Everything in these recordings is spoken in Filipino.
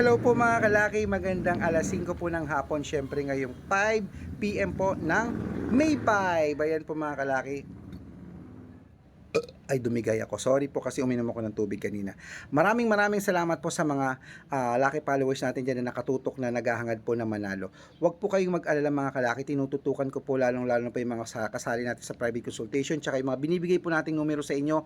Hello po mga kalaki, magandang alas 5 po ng hapon, syempre ngayong 5pm po ng May 5. Ayan po mga kalaki. Ay dumigay ako. Sorry po kasi uminom ako ng tubig kanina. Maraming maraming salamat po sa mga ah, lucky followers natin dyan na nakatutok na naghahangad po na manalo. Huwag po kayong mag-alala mga kalaki. Tinututukan ko po lalong lalo na po yung mga sa- kasali natin sa private consultation tsaka yung mga binibigay po nating numero sa inyo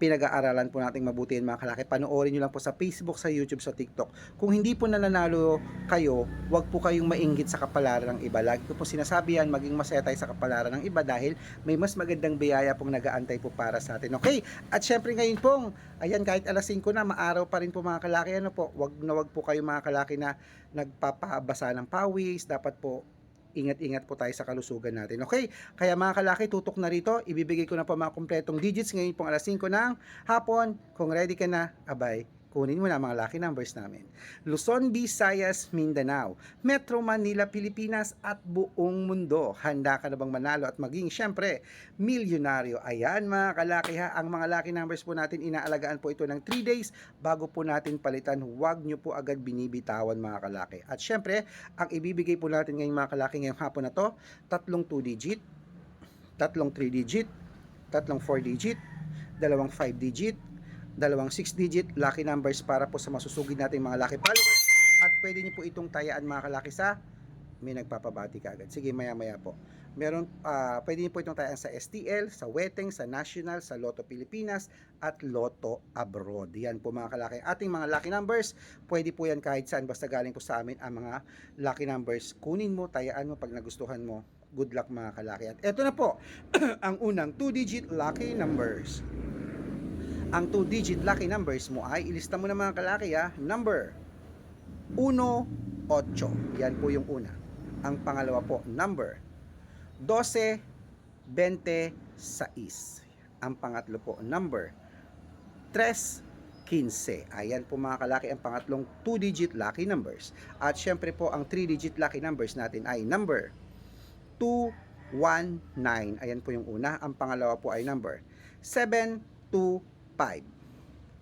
pinag-aaralan po nating mabuti yan mga kalaki. Panoorin nyo lang po sa Facebook, sa YouTube, sa TikTok. Kung hindi po nananalo kayo, wag po kayong mainggit sa kapalaran ng iba. Lagi ko po sinasabi yan, maging masaya tayo sa kapalaran ng iba dahil may mas magandang biyaya pong nagaantay po para sa atin. Okay? At syempre ngayon pong, ayan kahit alas 5 na, maaraw pa rin po mga kalaki. Ano po, wag na wag po kayo mga kalaki na nagpapabasa ng pawis. Dapat po ingat-ingat po tayo sa kalusugan natin. Okay? Kaya mga kalaki, tutok na rito. Ibibigay ko na po mga kumpletong digits ngayon pong alas 5 ng hapon. Kung ready ka na, abay, kunin mo na mga lucky numbers namin. Luzon, Visayas, Mindanao, Metro Manila, Pilipinas at buong mundo. Handa ka na bang manalo at maging syempre milyonaryo? Ayan mga kalaki ha, ang mga lucky numbers po natin inaalagaan po ito ng 3 days bago po natin palitan. Huwag nyo po agad binibitawan mga kalaki. At syempre, ang ibibigay po natin ngayong mga kalaki ngayong hapon na to, tatlong 2 digit, tatlong 3 digit, tatlong 4 digit, dalawang 5 digit, dalawang 6 digit lucky numbers para po sa masusugid nating mga lucky followers at pwede niyo po itong tayaan mga kalaki sa may nagpapabati ka agad. Sige, maya-maya po. Meron, ah, pwede niyo po itong tayaan sa STL, sa Weteng, sa National, sa Lotto Pilipinas, at Lotto Abroad. Yan po mga kalaki. Ating mga lucky numbers, pwede po yan kahit saan, basta galing po sa amin ang mga lucky numbers. Kunin mo, tayaan mo pag nagustuhan mo. Good luck mga kalaki. At eto na po, ang unang 2-digit lucky numbers. Ang 2-digit lucky numbers mo ay, ilista mo na mga kalaki ha, number 1, 8. Yan po yung una. Ang pangalawa po, number 12, 20, 6. Ang pangatlo po, number 3, 15. Ayan po mga kalaki ang pangatlong 2-digit lucky numbers. At syempre po, ang 3-digit lucky numbers natin ay number 219. Ayan po yung una. Ang pangalawa po ay number 725.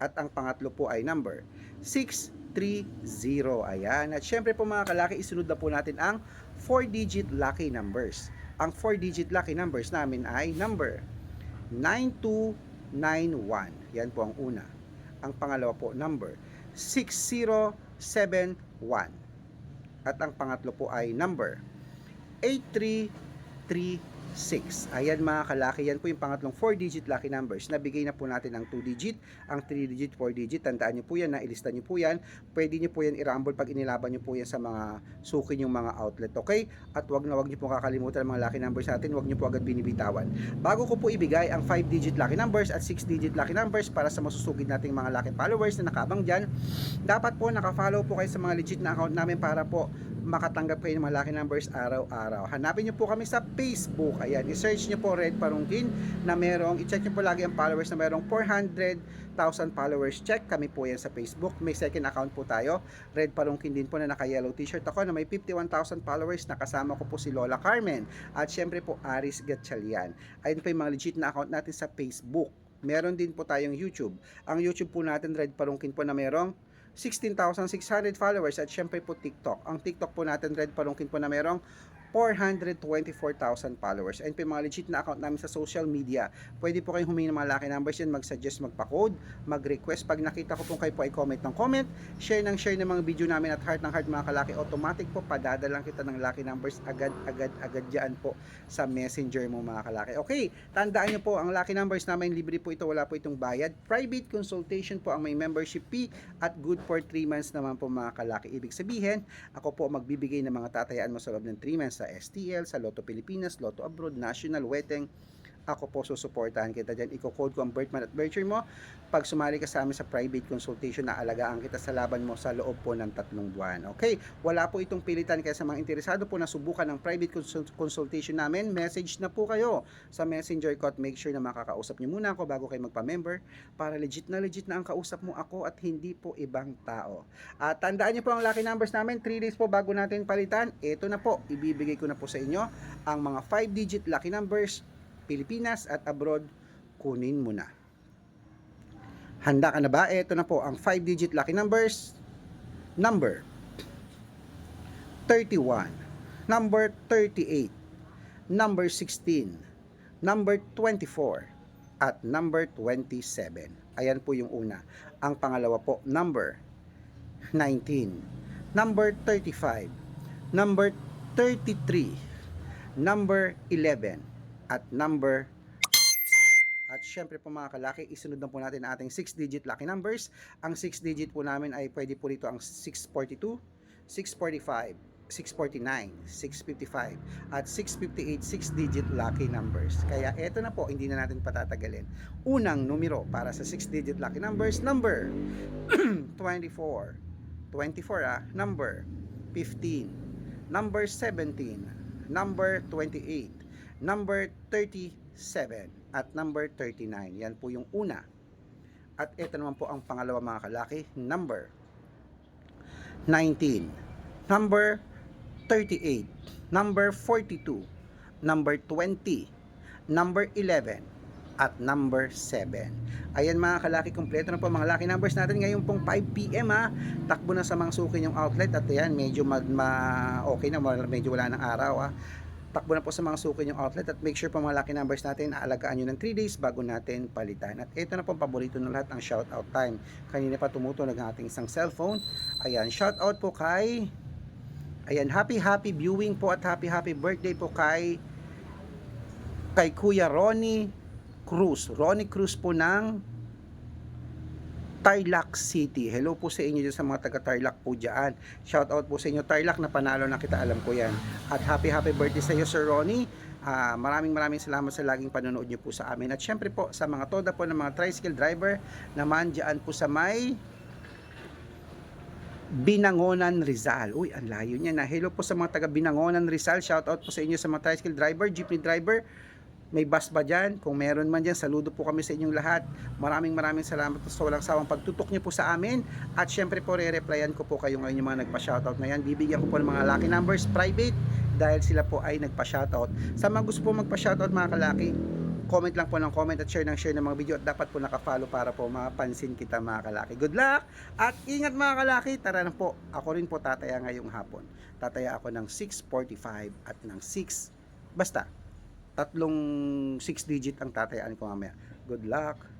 At ang pangatlo po ay number 630. Ayan. At syempre po mga kalaki, isunod na po natin ang 4-digit lucky numbers. Ang 4-digit lucky numbers namin ay number 9291. Yan po ang una. Ang pangalawa po, number 6071. At ang pangatlo po ay number 8336. Ayan mga kalaki, yan po yung pangatlong 4-digit lucky numbers. Nabigay na po natin ang 2-digit, ang 3-digit, 4-digit. Tandaan nyo po yan, nailista nyo po yan. Pwede nyo po yan i-rumble pag inilaban nyo po yan sa mga suki yung mga outlet, okay? At wag na wag nyo po kakalimutan ang mga lucky numbers natin, wag nyo po agad binibitawan. Bago ko po ibigay ang 5-digit lucky numbers at 6-digit lucky numbers para sa masusugid nating mga lucky followers na nakabang dyan, dapat po nakafollow po kayo sa mga legit na account namin para po makatanggap kayo ng mga lucky numbers araw-araw. Hanapin nyo po kami sa Facebook. Ayan, i-search nyo po Red Parungkin na merong, i-check nyo po lagi ang followers na merong 400,000 followers. Check kami po yan sa Facebook. May second account po tayo. Red Parungkin din po na naka-yellow t-shirt ako na may 51,000 followers. Nakasama ko po si Lola Carmen. At syempre po Aris Gatchalian. Ayun po yung mga legit na account natin sa Facebook. Meron din po tayong YouTube. Ang YouTube po natin, Red Parungkin po na merong 16,600 followers at syempre po TikTok. Ang TikTok po natin, Red Palungkin po na merong 424,000 followers. Po yung mga legit na account namin sa social media. Pwede po kayong humingi ng mga lucky numbers yan, mag-suggest, magpa-code, mag-request. Pag nakita ko po kayo po ay comment ng comment, share ng share ng mga video namin at heart ng heart mga kalaki, automatic po padadalang kita ng lucky numbers agad, agad, agad dyan po sa messenger mo mga kalaki. Okay, tandaan nyo po, ang lucky numbers namin, libre po ito, wala po itong bayad. Private consultation po ang may membership fee at good for 3 months naman po mga kalaki. Ibig sabihin, ako po magbibigay ng mga tatayaan mo sa loob ng 3 months sa STL, sa Lotto Pilipinas, Lotto Abroad, National, Weteng, ako po susuportahan kita dyan. Iko-code ko ang birth month at birth year mo. Pag sumali ka sa amin sa private consultation, naalagaan kita sa laban mo sa loob po ng tatlong buwan. Okay? Wala po itong pilitan kaya sa mga interesado po na subukan ng private consult- consultation namin, message na po kayo sa messenger ko at make sure na makakausap niyo muna ako bago kayo magpa-member para legit na legit na ang kausap mo ako at hindi po ibang tao. At tandaan niyo po ang lucky numbers namin, 3 days po bago natin palitan. Ito na po, ibibigay ko na po sa inyo ang mga 5-digit lucky numbers Pilipinas at abroad, kunin mo na. Handa ka na ba? Ito na po ang 5-digit lucky numbers. number 31, number 38, number 16, number 24, at number 27. Ayan po yung una. Ang pangalawa po, number 19, number 35, number 33, number 11, at number at syempre po mga kalaki, isunod na po natin ang ating 6-digit lucky numbers. Ang 6-digit po namin ay pwede po rito ang 642, 645, 649, 655, at 658 6-digit lucky numbers. Kaya eto na po, hindi na natin patatagalin. Unang numero para sa 6-digit lucky numbers, number 24, 24 ah, number 15, number 17, number 28, number 37, at number 39. Yan po yung una. At ito naman po ang pangalawa mga kalaki, number 19, number 38, number 42, number 20, number 11, at number 7. Ayan mga kalaki, kompleto na po mga lucky numbers natin ngayon pong 5pm ha. Takbo na sa mga suki yung outlet at ayan, medyo mag, ma, okay na, medyo wala ng araw ha. Takbo na po sa mga suki yung outlet at make sure po mga lucky numbers natin, aalagaan nyo ng 3 days bago natin palitan. At ito na po paborito ng lahat, ang shout out time. Kanina pa tumutunog ang ating isang cellphone. Ayan, shout out po kay Ayan, happy happy viewing po at happy happy birthday po kay kay Kuya Ronnie Cruz. Ronnie Cruz po ng Tarlac City. Hello po sa inyo dyan sa mga taga Tarlac po dyan. Shout out po sa inyo Tarlac na panalo na kita alam ko yan. At happy happy birthday sa iyo Sir Ronnie. Ah, maraming maraming salamat sa laging panonood niyo po sa amin. At syempre po sa mga toda po ng mga tricycle driver naman dyan po sa may Binangonan Rizal. Uy, ang layo niya na. Hello po sa mga taga Binangonan Rizal. Shout out po sa inyo sa mga tricycle driver, jeepney driver. May bus ba dyan? Kung meron man dyan, saludo po kami sa inyong lahat. Maraming maraming salamat po sa walang sawang pagtutok niyo po sa amin. At syempre po, re-replyan ko po kayo ngayon yung mga nagpa-shoutout na yan. Bibigyan ko po ng mga lucky numbers private dahil sila po ay nagpa-shoutout. Sa mga gusto po magpa-shoutout mga kalaki, comment lang po ng comment at share ng share ng mga video at dapat po nakafollow para po mapansin kita mga kalaki. Good luck! At ingat mga kalaki, tara na po. Ako rin po tataya ngayong hapon. Tataya ako ng 6.45 at ng 6, basta, tatlong 6 digit ang tatayaan ko mamaya. Good luck!